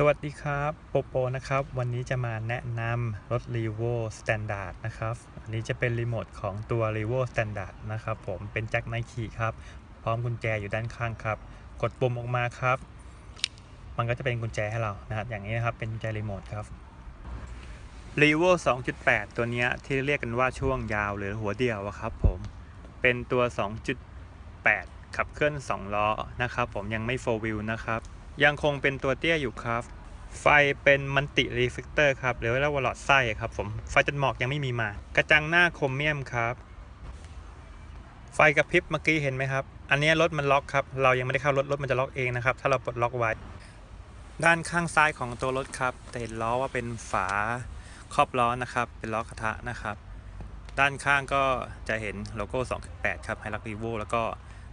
สวัสดีครับโปโปนะครับ วันนี้จะมาแนะนำรถ r e v o Standard นะครับ อันนี้จะเป็นรีโมทของตัว r e v o Standard นะครับผมเป็นแจ็คไนคีครับ พร้อมกุญแจอยู่ด้านข้างครับ กดปุ่มออกมาครับ มันก็จะเป็นกุญแจให้เรานะครับอย่างนี้นะครับเป็นกุญแจรีโมทครับ r e v o 2.8 ตัวเนี้ยที่เรียกกันว่าช่วงยาวหรือหัวเดียวครับผมเป็นตัว 2.8 ขับเคลื่อน 2 ล้อนะครับผมยังไม่ 4 wheel นะครับ ยังคงเป็นตัวเตี้ยอยู่ครับ ไฟเป็นมันติรีเฟกเตอร์ครับหรือเรียกว่าหลอดไส้ครับผมไฟจนหมอกยังไม่มีมา กระจังหน้าโครเมียมครับ ไฟกระพริบเมื่อกี้เห็นไหมครับ อันนี้รถมันล็อกครับ เรายังไม่ได้เข้ารถรถมันจะล็อกเองนะครับ ถ้าเราปลดล็อกไว้ ด้านข้างซ้ายของตัวรถครับจะเห็นล้อว่าเป็นฝาครอบล้อนะครับ เป็นล้อกระทะนะครับ ด้านข้างก็จะเห็นโลโก้ 2.8 ครับไฮรักรีโวแล้วก็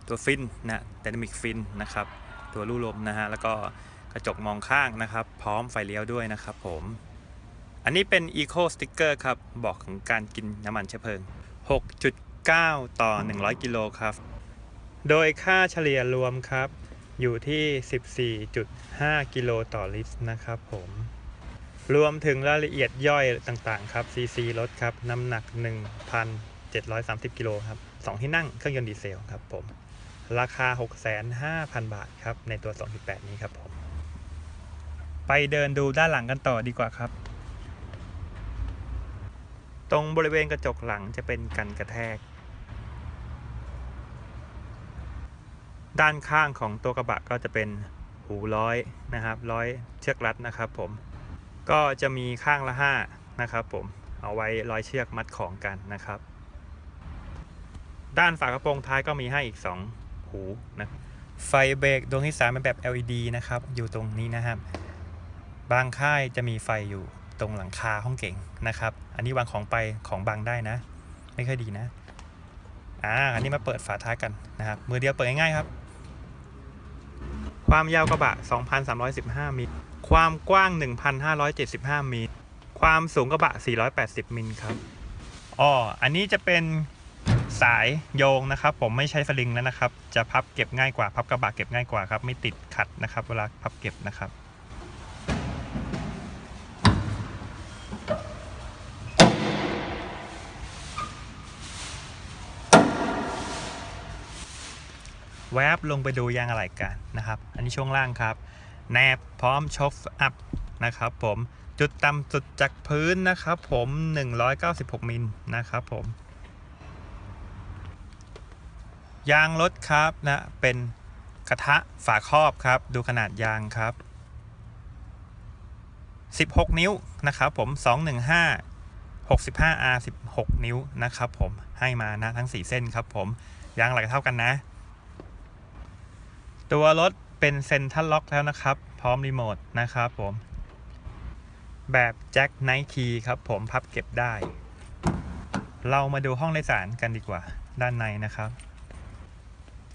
ตัวฟินนะเดนมิกฟินนะครับ ตัวลู่ลมนะฮะแล้วก็กระจกมองข้างนะครับ พร้อมไฟเลี้ยวด้วยนะครับผม อันนี้เป็น Eco Sticker ครับบอกถึงการกินน้ำมันเชื้อเพลิง 6.9 ต่อ 100 กิโลครับ โดยค่าเฉลี่ยรวมครับ อยู่ที่ 14.5 กิโลต่อลิตรนะครับผมรวมถึงรายละเอียดย่อยต่างๆครับ CC รถครับ น้ำหนัก 1,730 กิโลครับ 2 ที่นั่งเครื่องยนต์ดีเซลครับผม ราคา 65,000 บาทครับ ในตัว 2.8 นี้ครับผม ไปเดินดูด้านหลังกันต่อดีกว่าครับ ตรงบริเวณกระจกหลังจะเป็นกันกระแทก ด้านข้างของตัวกระบะก็จะเป็นหูร้อยนะครับร้อยเชือกรัดนะครับผม ก็จะมีข้างละ 5 นะครับผม เอาไว้ร้อยเชือกมัดของกันนะครับด้านฝากระโปรงท้ายก็มีให้อีก 2 หูนะไฟเบรกดวงที่ 3 เป็นแบบ LED นะครับ อยู่ตรงนี้นะครับ บางค่ายจะมีไฟอยู่ตรงหลังคาห้องเก่งนะครับ อันนี้วางของไปของบังได้นะ ไม่ค่อยดีนะอ่าอันนี้มาเปิดฝาท้ายกันนะครับ มือเดียวเปิดง่ายๆครับ ความยาวกระบะ 2,315 มิลความกว้าง 1,575 มิลความสูงกระบะ 480 มิลครับอ๋ออันนี้จะเป็น สายโยงนะครับ ผมไม่ใช้สลิงแล้วนะครับ จะพับเก็บง่ายกว่า พับกระบะเก็บง่ายกว่าครับ ไม่ติดขัดนะครับ เวลาพับเก็บนะครับแวบลงไปดูยางอะไหล่กันนะครับ อันนี้ช่วงล่างครับ แนบพร้อมชกอัพนะครับผม จุดต่ำสุดจากพื้นนะครับผม 196 มิลนะครับผม ยางรถครับนะเป็นกระทะฝาครอบครับ ดูขนาดยางครับ 16 นิ้วนะครับผม 215 65R 16 นิ้วนะครับผมให้มานะทั้ง 4 เส้นครับผมยางไหลเท่ากันนะ ตัวรถเป็นเซ็นทรัลล็อกแล้วนะครับ พร้อมรีโมทนะครับผม แบบแจ็คไนท์คีครับผมพับเก็บได้ เรามาดูห้องโดยสารกันดีกว่าด้านในนะครับ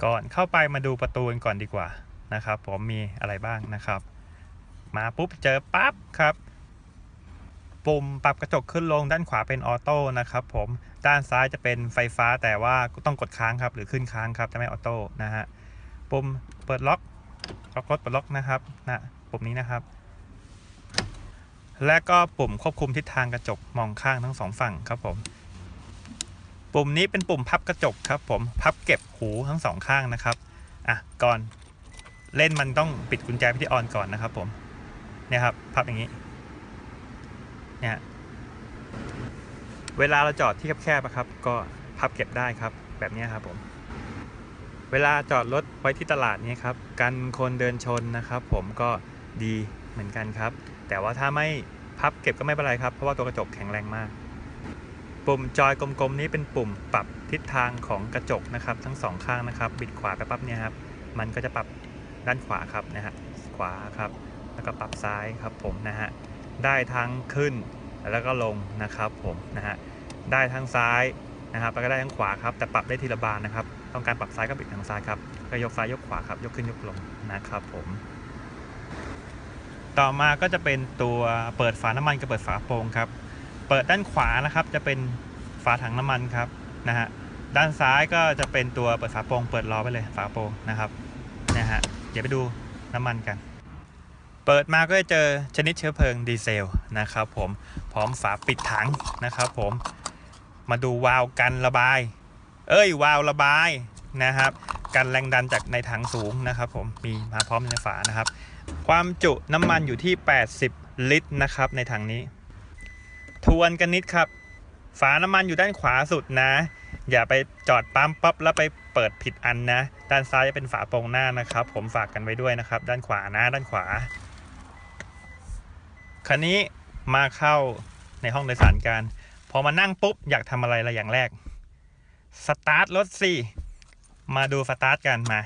ก่อนเข้าไปมาดูประตูกันก่อนดีกว่านะครับ ผมมีอะไรบ้างนะครับ มาปุ๊บเจอปั๊บครับ ปุ่มปรับกระจกขึ้นลงด้านขวาเป็นออโต้นะครับ ผมด้านซ้ายจะเป็นไฟฟ้าแต่ว่าต้องกดค้างครับ หรือขึ้นค้างครับจะไม่ออโต้นะฮะปุ่มเปิดล็อกล็อกรถเปิดล็อกนะครับนะปุ่มนี้นะครับ และก็ปุ่มควบคุมทิศทางกระจกมองข้างทั้งสองฝั่งครับผม ปุ่มนี้เป็นปุ่มพับกระจกครับผมพับเก็บหูทั้งสองข้างนะครับอะก่อนเล่นมันต้องปิดกุญแจไปที่ออนก่อนนะครับผมเนี่ยครับพับอย่างนี้เนี่ยเวลาเราจอดที่แคบๆอะครับ ก็พับเก็บได้ครับแบบนี้ครับผมเวลาจอดรถไว้ที่ตลาดนี้ครับกันคนเดินชนนะครับผมก็ดีเหมือนกันครับ แต่ว่าถ้าไม่พับเก็บก็ไม่เป็นไรครับ เพราะว่าตัวกระจกแข็งแรงมาก ปุ่มจอยกลมๆนี้เป็นปุ่มปรับทิศทางของกระจกนะครับ ทั้งสองข้างนะครับ บิดขวาไปปั๊บเนี่ยครับมันก็จะปรับด้านขวาครับนะฮะขวาครับแล้วก็ปรับซ้ายครับผมนะฮะได้ทั้งขึ้นแล้วก็ลงนะครับผมนะฮะได้ทั้งซ้ายนะครับแล้วก็ได้ทั้งขวาครับแต่ปรับได้ทีละบานนะครับ ต้องการปรับซ้ายก็บิดทางซ้ายครับก็ยกซ้ายยกขวาครับยกขึ้นยกลงนะครับผมต่อมาก็จะเป็นตัวเปิดฝาน้ำมันกับเปิดฝาโปรงครับ เปิดด้านขวานะครับ จะเป็นฝาถังน้ำมันครับนะฮะด้านซ้ายก็จะเป็นตัวเปิดฝาโปรงเปิดล้อไปเลยฝาโปรงนะครับนะฮะเดี๋ยวไปดูน้ำมันกัน เปิดมาก็จะเจอชนิดเชื้อเพลิงดีเซลนะครับผมพร้อมฝาปิดถังนะครับผมมาดูวาล์วกันระบาย เอ้ยวาล์วระบายนะครับกันแรงดันจากในถังสูงนะครับ ผมมีมาพร้อมในฝานะครับ ความจุน้ำมันอยู่ที่ 80 ลิตรนะครับในถังนี้ ทวนกันนิดครับ ฝาน้ำมันอยู่ด้านขวาสุดนะ อย่าไปจอดปั๊มปั๊บแล้วไปเปิดผิดอันนะ ด้านซ้ายจะเป็นฝาโปรงหน้านะครับ ผมฝากกันไว้ด้วยนะครับ ด้านขวานะด้านขวา คันนี้มาเข้าในห้องโดยสารกันพอมานั่งปุ๊บอยากทำอะไรละอย่างแรก สตาร์ทรถสิ มาดูสตาร์ทกันมา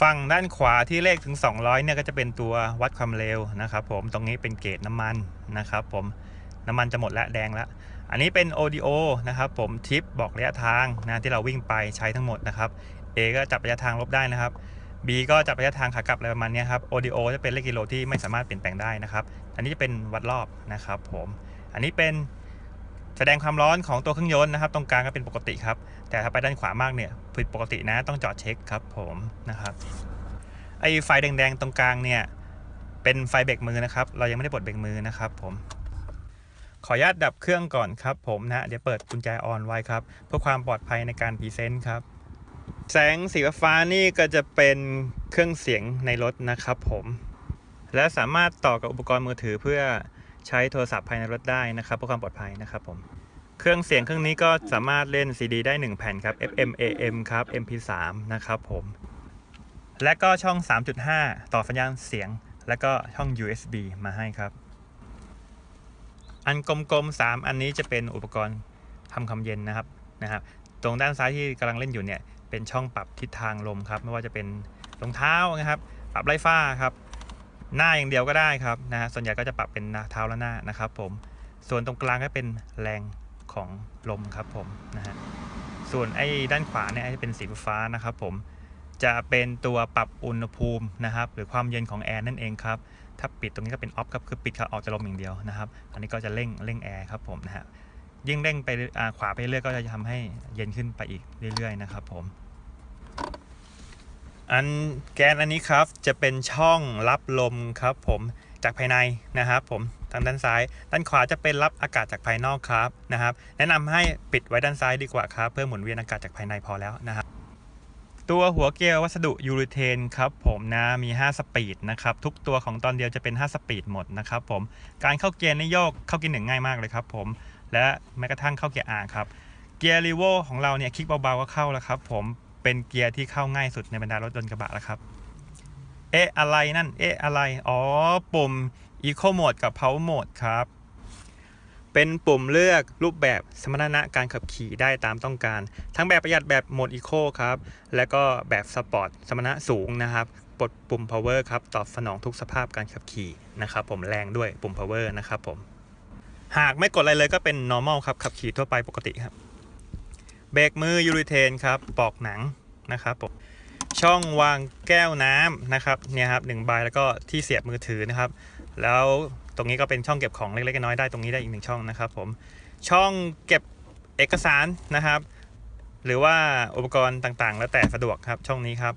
ฝั่งด้านขวาที่เลขถึง 200เนี่ยก็จะเป็นตัววัดความเร็วนะครับผมตรงนี้เป็นเกจน้ำมันนะครับผมน้ำมันจะหมดละแดงละอันนี้เป็น ODO นะครับผมทิปบอกระยะทางนะที่เราวิ่งไปใช้ทั้งหมดนะครับ A ก็จับระยะทางลบได้นะครับ B ก็จับระยะทางขากลับอะไรประมาณนี้ครับ ODO จะเป็นเลขกิโลที่ไม่สามารถเปลี่ยนแปลงได้นะครับ อันนี้จะเป็นวัดรอบนะครับผม อันนี้เป็น แสดงความร้อนของตัวเครื่องยนต์นะครับ ตรงกลางก็เป็นปกติครับ แต่ถ้าไปด้านขวามากเนี่ยผิดปกตินะต้องจอดเช็คครับผมนะครับไอ้ไฟแดงๆตรงกลางเนี่ยเป็นไฟเบรกมือนะครับ เรายังไม่ได้ปลดเบรกมือนะครับผมขออนุญาตดับเครื่องก่อนครับผมนะ เดี๋ยวเปิดกุญแจออนไว้ครับ เพื่อความปลอดภัยในการพรีเซนต์ครับ แสงสีฟ้านี่ก็จะเป็นเครื่องเสียงในรถนะครับผม และสามารถต่อกับอุปกรณ์มือถือเพื่อ ใช้โทรศัพท์ภายในรถได้นะครับเพื่อความปลอดภัยนะครับผมเครื่องเสียงเครื่องนี้ก็สามารถเล่น CD ได้ 1 แผ่นครับ FM AM ครับ MP3 นะครับผม และก็ช่อง 3.5 ต่อสัญญาณเสียง และก็ช่อง USB มาให้ครับ อันกลมๆ 3 อันนี้จะเป็นอุปกรณ์ทำความเย็นนะครับนะครับ ตรงด้านซ้ายที่กำลังเล่นอยู่เนี่ย เป็นช่องปรับทิศทางลมครับ ไม่ว่าจะเป็นรองเท้านะครับ ปรับไล่ฟ้าครับ หน้าอย่างเดียวก็ได้ครับนะฮะส่วนใหญ่ก็จะปรับเป็นเท้าและหน้านะครับผมส่วนตรงกลางก็เป็นแรงของลมครับผมนะฮะส่วนไอ้ด้านขวาเนี่ยจะเป็นสีฟ้านะครับผมจะเป็นตัวปรับอุณหภูมินะครับหรือความเย็นของแอร์นั่นเองครับถ้าปิดตรงนี้ก็เป็นออฟครับคือปิดครับออกจะลมอย่างเดียวนะครับอันนี้ก็จะเร่งเร่งแอร์ครับผมนะฮะยิ่งเร่งไปอ่าขวาไปเรื่อยก็จะทำให้เย็นขึ้นไปอีกเรื่อยๆนะครับผม อันแกนอันนี้ครับจะเป็นช่องรับลมครับผมจากภายในนะครับผมทางด้านซ้าย ด้านขวาจะเป็นรับอากาศจากภายนอกครับนะครับ แนะนำให้ปิดไว้ด้านซ้ายดีกว่าครับเพื่อหมุนเวียนอากาศจากภายในพอแล้วนะครับตัวหัวเกียร์วัสดุยูริเทนครับผมนะมี 5 สปีดนะครับทุกตัวของตอนเดียวจะเป็น 5 สปีดหมดนะครับผมการเข้าเกียร์นี่โยกเข้าเกียร์หนึ่งง่ายมากเลยครับผมและแม้กระทั่งเข้าเกียร์อาครับเกียร์รีโวของเราเนี่ยคลิกเบาๆก็เข้าแล้วครับผม เป็นเกียร์ที่เข้าง่ายสุดในบรรดารถยนต์กระบะแล้วครับ เอ๊ะอะไรนั่น เอ๊ะอะไร อ๋อ ปุ่ม Eco Mode กับ Power Mode ครับ เป็นปุ่มเลือกรูปแบบสมรรถนะการขับขี่ได้ตามต้องการ ทั้งแบบประหยัดแบบโหมด Eco ครับ และก็แบบสปอร์ตสมรรถนะสูงนะครับกดปุ่ม Power ครับ ตอบสนองทุกสภาพการขับขี่นะครับผมแรงด้วยปุ่ม Power นะครับผม หากไม่กดอะไรเลยก็เป็น normal ครับ ขับขี่ทั่วไปปกติครับ เบรกมือยูริเทนครับปอกหนังนะครับผมช่องวางแก้วน้ำนะครับเนี่ยครับหนึ่งใบแล้วก็ที่เสียบมือถือนะครับ แล้วตรงนี้ก็เป็นช่องเก็บของเล็กๆน้อยๆได้ตรงนี้ได้อีกหนึ่งช่องนะครับผมช่องเก็บเอกสารนะครับ หรือว่าอุปกรณ์ต่างๆ แล้วแต่สะดวกครับช่องนี้ครับ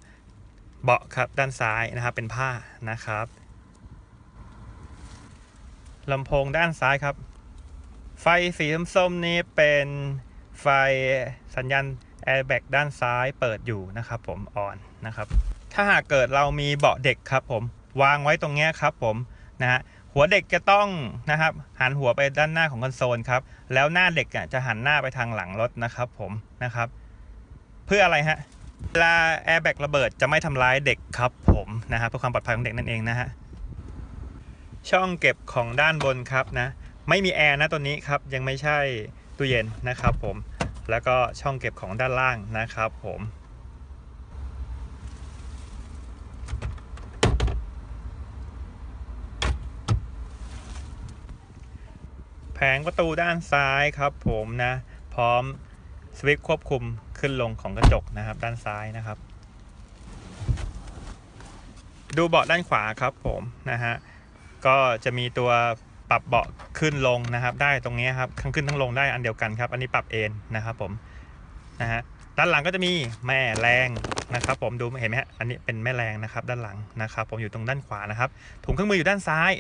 เบาะครับด้านซ้ายนะครับเป็นผ้านะครับลำโพงด้านซ้ายครับ ไฟสีส้มๆนี้เป็น ไฟสัญญาณแอร์แบ็กด้านซ้ายเปิดอยู่นะครับผมออนนะครับ ถ้าหากเกิดเรามีเบาะเด็กครับผมวางไว้ตรงเนี้ยครับผมนะฮะหัวเด็กจะต้องนะครับหันหัวไปด้านหน้าของคอนโซลครับแล้วหน้าเด็กอะจะหันหน้าไปทางหลังรถนะครับผมนะครับ เพื่ออะไรฮะเวลาแอร์แบ็กระเบิดจะไม่ทำร้ายเด็กครับผมนะฮะเพื่อความปลอดภัยของเด็กนั่นเองนะฮะช่องเก็บของด้านบนครับนะไม่มีแอร์นะตัวนี้ครับยังไม่ใช่ตู้เย็นนะครับผม แล้วก็ช่องเก็บของด้านล่างนะครับผมแผงประตูด้านซ้ายครับผมนะ พร้อมสวิตช์ควบคุมขึ้นลงของกระจกนะครับ ด้านซ้ายนะครับ ดูเบาะด้านขวาครับผมนะฮะก็จะมีตัว ปรับเบาะขึ้นลงนะครับ ได้ตรงนี้ครับทั้งขึ้นทั้งลงได้อันเดียวกันครับ อันนี้ปรับเอนนะครับผมนะฮะด้านหลังก็จะมีแม่แรงนะครับ ผมดูเห็นไหมฮะอันนี้เป็นแม่แรงนะครับด้านหลังนะครับ ผมอยู่ตรงด้านขวานะครับ ถุงเครื่องมืออยู่ด้านซ้าย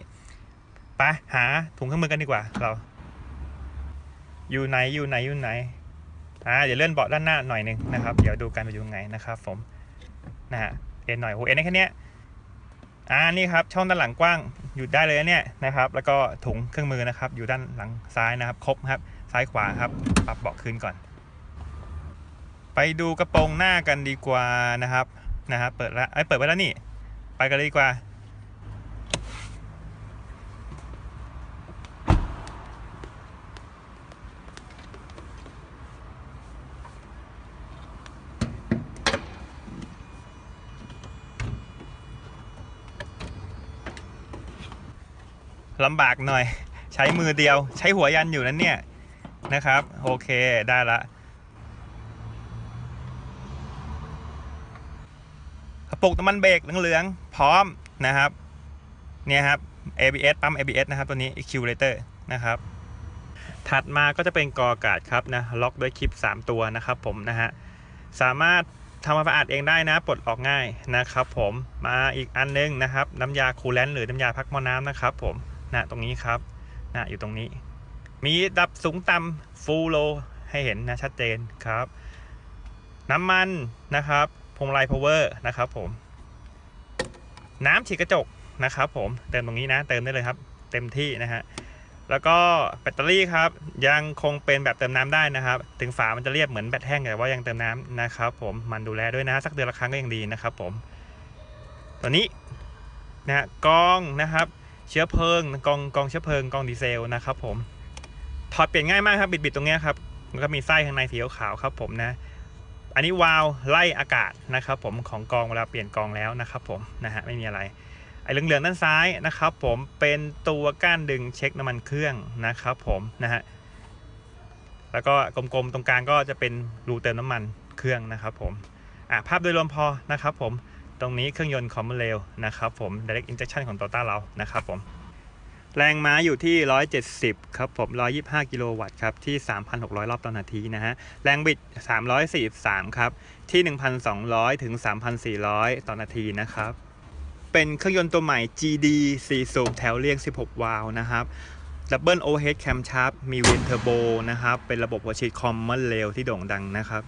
ไปหาถุงเครื่องมือกันดีกว่า เรา อยู่ไหนอยู่ไหนอยู่ไหนอ่าเดี๋ยวเลื่อนเบาะด้านหน้าหน่อยหนึ่งนะครับ เดี๋ยวดูกันไปอยู่ไงนะครับ ผมนะฮะเอ็นหน่อยโหเอ็นแค่เนี้ย อ่านี่ครับช่องด้านหลังกว้างอยู่ได้เลยนะเนี่ยนะครับ แล้วก็ถุงเครื่องมือนะครับ อยู่ด้านหลังซ้ายนะครับ ครบครับ ซ้ายขวาครับ ปรับเบาะขึ้นก่อน ไปดูกระโปรงหน้ากันดีกว่านะครับนะครับ เปิดแล้วไอ้เปิดไว้แล้วนี่ ไปกันเลยดีกว่า ลำบากหน่อย ใช้มือเดียว ใช้หัวยันอยู่นั้นเนี่ยนะครับ โอเคได้ละกระปุกน้ำมันเบรกเหลืองๆพร้อมนะครับเนี่ยครับ ABS ปั๊ม ABS นะครับ ตัวนี้ Accumulator นะครับ ถัดมาก็จะเป็นกออากาศครับนะล็อกด้วยคลิป 3 ตัวนะครับผมนะฮะสามารถทำความสะอาดเองได้นะปลดออกง่ายนะครับผมมาอีกอันนึงนะครับ น้ำยาคูลแลนต์หรือน้ำยาพักหม้อน้ำนะครับผม นะตรงนี้ครับนะอยู่ตรงนี้ มีดับสูงต่ำฟูลโลให้เห็นนะชัดเจนครับ น้ำมันนะครับพวงมาลัยพาวเวอร์นะครับผม น้ำฉีดกระจกนะครับผมเติมตรงนี้นะเติมได้เลยครับ เต็มที่นะฮะแล้วก็แบตเตอรี่ครับ ยังคงเป็นแบบเติมน้ำได้นะครับ ถึงฝามันจะเรียบเหมือนแบตแห้งแต่ว่ายังเติมน้ำนะครับผมมันดูแลด้วยนะสักเดือนละครั้งก็ยังดีนะครับผมตัวนี้นะฮะกล้องนะครับ เชื้อเพลิงกองกองเชื้อเพลิงกองดีเซลนะครับผมถอดเปลี่ยนง่ายมากครับบิดๆตรงนี้ครับมันก็มีไส้ข้างในสีขาวครับผมนะอันนี้วาล์วไล่อากาศนะครับผมของกองเวลาเปลี่ยนกองแล้วนะครับผมนะฮะไม่มีอะไรไอ้เหลืองๆด้านซ้ายนะครับผมเป็นตัวก้านดึงเช็คน้ำมันเครื่องนะครับผมนะฮะแล้วก็กลมๆตรงกลางก็จะเป็นรูเติมน้ำมันเครื่องนะครับผมอะภาพโดยรวมพอนะครับผม ตรงนี้เครื่องยนต์คอมมอนเรลนะครับผม direct injection ของ Toyota เรานะครับผม แรงม้าอยู่ที่ 170 ครับผม 125 กิโลวัตต์ครับ ที่ 3,600 รอบต่อนาทีนะฮะ แรงบิด 343 ครับ ที่ 1,200 ถึง 3,400 ต่อนาทีนะครับ เป็นเครื่องยนต์ตัวใหม่ GD 4สูบแถวเรียง 16 วาล์วนะครับ Double Overhead Camshaft มีวินเทอร์โบนะครับ เป็นระบบหัวฉีดคอมมอนเรลที่โด่งดังนะครับ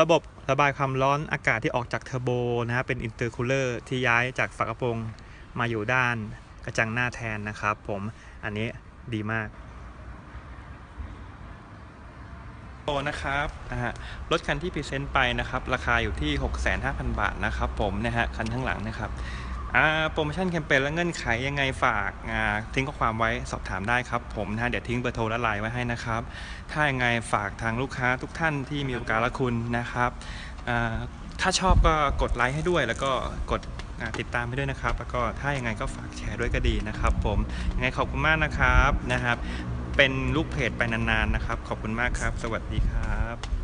ระบบระบายความร้อนอากาศที่ออกจากเทอร์โบนะฮะเป็นอินเตอร์คูลเลอร์ที่ย้ายจากฝากระโปรงมาอยู่ด้านกระจังหน้าแทนนะครับผมอันนี้ดีมากโอนะครับนะฮะรถคันที่พรีเซนต์ไปนะครับ ราคาอยู่ที่ 65,000 บาทนะครับผมนะฮะคันข้างหลังนะครับ โปรโมชั่นแคมเปญและเงื่อนไขยังไงฝากทิ้งข้อความไว้สอบถามได้ครับผมนะเดี๋ยวทิ้งเบอร์โทรและไลน์ไว้ให้นะครับ ถ้ายังไงฝากทางลูกค้าทุกท่านที่มีโอกาสละคุณนะครับถ้าชอบก็กดไลค์ให้ด้วย แล้วก็กดติดตามให้ด้วยนะครับ แล้วก็ถ้ายังไงก็ฝากแชร์ด้วยก็ดีนะครับ ผมยังไงขอบคุณมากนะครับนะครับ เป็นลูกเพจไปนานๆนะครับ ขอบคุณมากครับ สวัสดีครับ